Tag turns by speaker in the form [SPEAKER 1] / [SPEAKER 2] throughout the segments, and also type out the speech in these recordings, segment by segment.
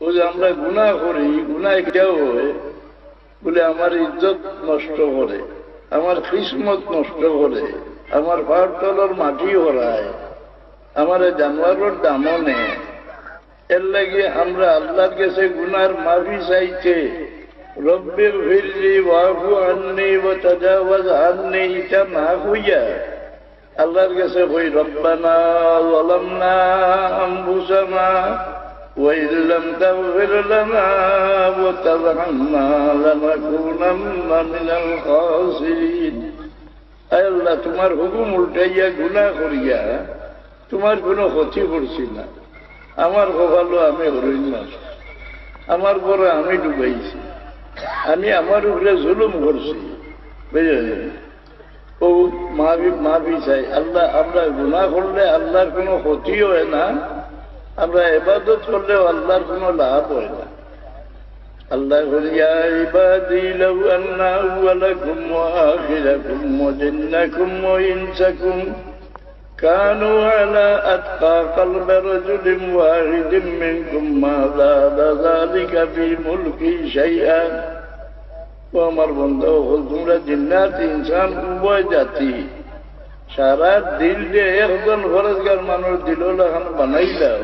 [SPEAKER 1] যে আমরা গুণা করি, গুণায় কেউ হয় বলে আমার ইজ্জত নষ্ট করে, আমার কিসমত নষ্ট করে, আমার পাহাড় তলর মাটি হরায় আমার জানোয়ারের দামও নেয়। এর লাগে আমরা আল্লাহর কাছে গুনার মাফি চাইছে রব্বির ফিরলি ওয়াফু আননি ও তাজাওয়াজ আননি, এটা না হইয়া আল্লাহর কাছে কই, রব্বানা যালামনা আনফুসানা وإن لم تغفر لنا وترحمنا لنكونن من الخاسرين আয় আল্লাহ তোমার হুকুম উল্টাইয়া গুণা করিয়া তোমার কোনো ক্ষতি করছি না আমার কপালো আমি হরইন না আমার পরে আমি ডুবাইছি আমি আমার উপরে জুলুম করছি বুঝলেন ও মাবি মাবি চাই আল্লাহ আমরা গুণা করলে আল্লাহর কোনো ক্ষতি হয় না আমরা এবাদত করলেও আল্লাহর কোনো লাভ হয় না আল্লাহ বলিয়া ইবাদি লাউ আন্না আউয়ালাকুম ওয়া আখিরাকুম ওয়া জিন্নাকুম ওয়া ইনসাকুম كانوا على أتقى قلب رجل واحد منكم ما زاد ذلك في ملكي شيئا ও আমার বন্ধু হল তোমরা জিন্নাত ইনসান উভয় জাতি সারা দিল যে একজন ফরজগার মানুষ দিল এখন বানাই দাও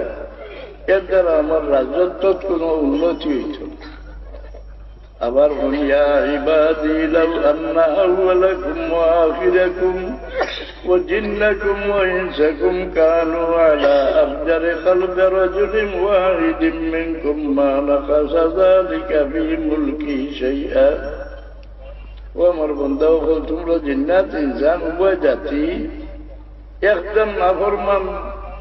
[SPEAKER 1] এর দ্বারা আমার রাজত্ব কোনো উন্নতি হইত না। আবার বলিয়া ইবাদি লাউ আন্না আউয়ালাকুম ওয়া আখিরাকুম ওয়া জিন্নাকুম ওয়া ইনসাকুম কানু আলা আফজারি কলবি রাজুলিন ওয়াহিদিন মিনকুম মা নাকাসা যালিকা ফি মুলকি শাইআ ও আমার বন্ধু হল তোমরা জিন্নাত ইনসান উভয় জাতি একদম নাফরমান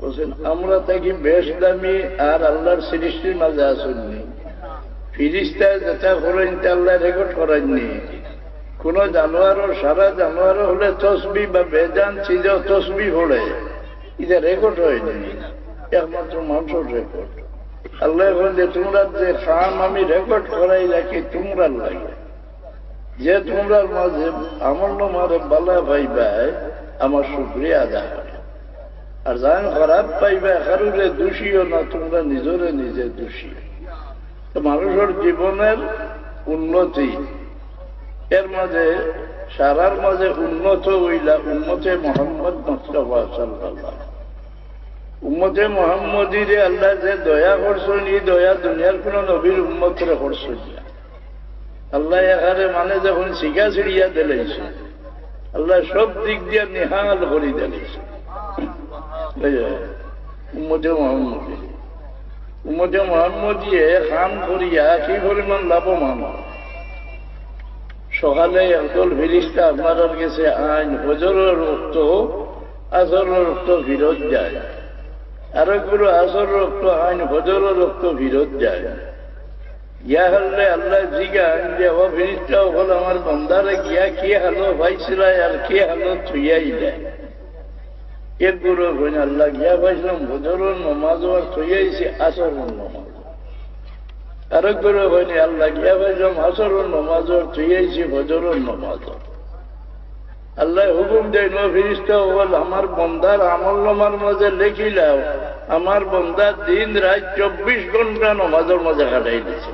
[SPEAKER 1] বলছেন, আমরা থাকি বেশ দামি আর আল্লাহর সৃষ্টির মাঝে আসেননি ফিরিস্তা যেটা করেন তা আল্লাহ রেকর্ড করাননি। কোন জানোয়ারও, সারা জানোয়ারও হলে তসবি বা বেজান ছিল তসবি হলে এটা রেকর্ড হয়নি। একমাত্র মানুষের রেকর্ড আল্লাহ যে তোমরা যে কাম আমি রেকর্ড করাই রাখি তোমরা লাগে। যে তোমরা মাঝে আমার মারে বালা ভাই ভাই, আমার শুক্রিয়া আদায় করে। আর যান খারাপ পাইবা কারুরে দোষীও না, তোমরা নিজরে নিজে দোষী। তো মানুষের জীবনের উন্নতি, এর মাঝে, সারার মাঝে উন্নত হইলা উন্মতে মোহাম্মদ মুস্তফা সাল্লাল্লাহ উম্মতে মোহাম্মদীরে আল্লাহ যে দয়া করছেন, এই দয়া দুনিয়ার কোন নবীর উম্মতরে করছেন আল্লাহ এখানে মানে যখন শিখা ছিড়িয়া দিলেছে আল্লাহ সব দিক দিয়ে নিহাল করে দিলেছে উম্মতে মোহাম্মদী। উম্মতে মোহাম্মদীয়ে খান করিয়া কি পরিমাণ লাভবান? সকালে একদল ফিরিস্তা আপনার গেছে আইন হজরের রক্ত, আসরের রক্ত ফিরত যায়। আরেকগুলো আসর রক্ত আইন হজরের রক্ত ফিরত যায়। ইয়া হলে আল্লাহ জিগান যে, ও ফিরিস্তা হল আমার বন্দারে গিয়া কে হালো পাইছিল আর কে হালো থুইয়াই দেয়? এক গুরু হইন আল্লাহ পাইছিলাম নমাজ থুইয়াইছি নমাজ। আরেক হয়নি আল্লাহ গিয়া পাইলাম আসরের নমাজ আর থুইয়াইছি হজরের নমাজ। আল্লাহ হুকুম দেয় নো বল, আমার বন্দার আমল নমার মাঝে লেখিলাও আমার বন্দা দিন রাত চব্বিশ ঘণ্টা নমাজের মাঝে কাটাই দিছে।